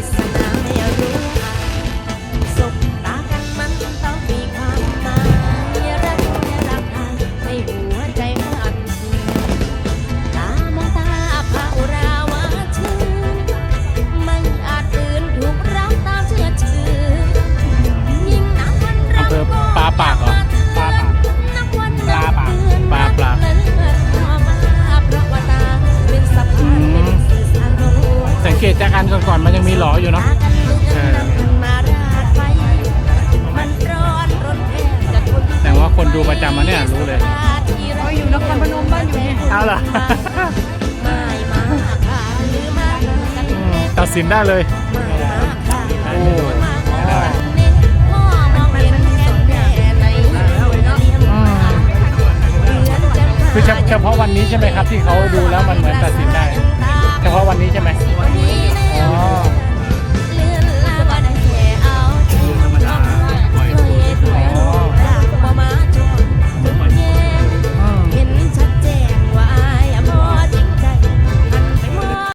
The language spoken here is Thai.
this ก่อนๆมันยังมีหลออยู่เนาะเออมาราดไฟมันร้อนรนแรงจากคนที่แต่ว่าคนดูประจำมาเนี่ยรู้เลยเขาอยู่นครพนมบ้านอยู่เนี่ยเอาล่ะไม่มาค่ะหรือมากันอืมตัดสินได้เลยมาค่ะโอ้มาขอเน้นพ่อมองเห็นแก่แม่ในเลี้ยงอืมเหมือนจะคือเฉเฉพาะวันนี้ใช่ไหมครับที่เขาดูแล้วมันเหมือนตัดสินได้ เฉพาะวันนี้ใช่ไหม